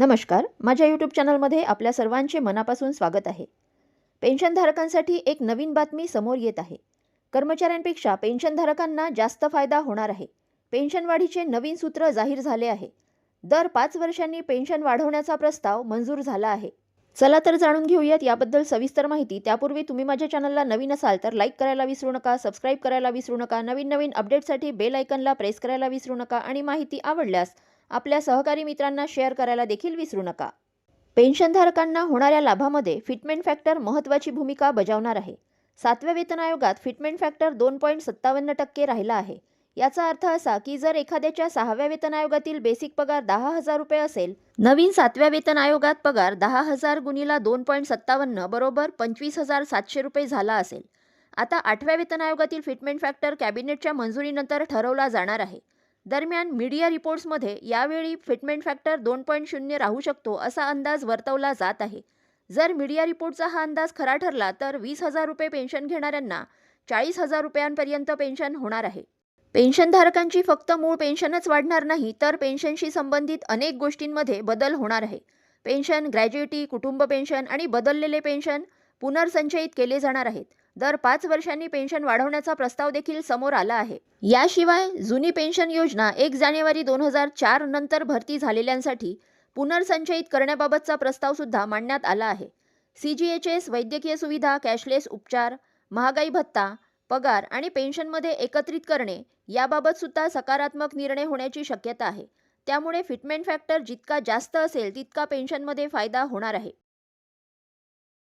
नमस्कार माझ्या यूट्यूब चॅनलमध्ये आपल्या सर्वांचे मनापासून स्वागत आहे. पेन्शनधारकांसाठी एक नवीन बातमी समोर येत आहे. कर्मचाऱ्यांपेक्षा पेन्शनधारकांना जास्त फायदा होणार आहे. पेन्शनवाढीचे नवीन सूत्र जाहीर झाले आहे. दर पाच वर्षांनी पेन्शन वाढवण्याचा प्रस्ताव मंजूर झाला आहे. चला तर जाणून घेऊयात याबद्दल सविस्तर माहिती. त्यापूर्वी तुम्ही माझ्या चॅनलला नवीन असाल तर लाईक करायला विसरू नका सबस्क्राईब करायला विसरू नका नवीन नवीन अपडेटसाठी बेल आयकनला प्रेस करायला विसरू नका आणि माहिती आवडल्यास आपल्या सहकारी मित्रांना शेअर करायला देखील विसरू नका. पेन्शनधारकांना होणाऱ्या लाभामध्ये फिटमेंट फॅक्टर महत्त्वाची भूमिका बजावणार आहे. सातव्या वेतन आयोगात फिटमेंट फॅक्टर दोन पॉईंट सत्तावन्न टक्के राहिला आहे. याचा अर्थ असा की जर एखाद्याच्या सहाव्या वेतन आयोगातील बेसिक पगार दहा हजार रुपये असेल नवीन सातव्या वेतन आयोगात पगार दहा हजार गुणिला दोन पॉईंट सत्तावन्न बरोबर पंचवीस हजार सातशे रुपये झाला असेल. आता आठव्या वेतन आयोगातील फिटमेंट फॅक्टर कॅबिनेटच्या मंजुरीनंतर ठरवला जाणार आहे. दरम्यान मीडिया रिपोर्ट्समध्ये यावेळी फिटमेंट फॅक्टर दोन पॉईंट शून्य राहू शकतो असा अंदाज वर्तवला जात आहे. जर मीडिया रिपोर्टचा हा अंदाज खरा ठरला तर वीस हजार रुपये पेन्शन घेणाऱ्यांना चाळीस हजार रुपयांपर्यंत पेन्शन होणार आहे. पेन्शनधारकांची फक्त मूळ पेन्शनच वाढणार नाही तर पेन्शनशी संबंधित अनेक गोष्टींमध्ये बदल होणार आहे. पेन्शन ग्रॅज्युएटी कुटुंब पेन्शन आणि बदललेले पेन्शन पुनर्संचयित केले जाणार आहेत. दर पाच वर्षांनी पेन्शन वाढवण्याचा प्रस्ताव देखील समोर आला आहे. याशिवाय जुनी पेन्शन योजना एक जानेवारी दोन हजार चार नंतर भरती झालेल्यांसाठी पुनर्संचयित करण्याबाबतचा प्रस्ताव सुद्धा मांडण्यात आला आहे. सी जी एच एस वैद्यकीय सुविधा कॅशलेस उपचार महागाई भत्ता पगार आणि पेन्शनमध्ये एकत्रित करणे याबाबत सुद्धा सकारात्मक निर्णय होण्याची शक्यता आहे. त्यामुळे फिटमेंट फॅक्टर जितका जास्त असेल तितका पेन्शनमध्ये फायदा होणार आहे.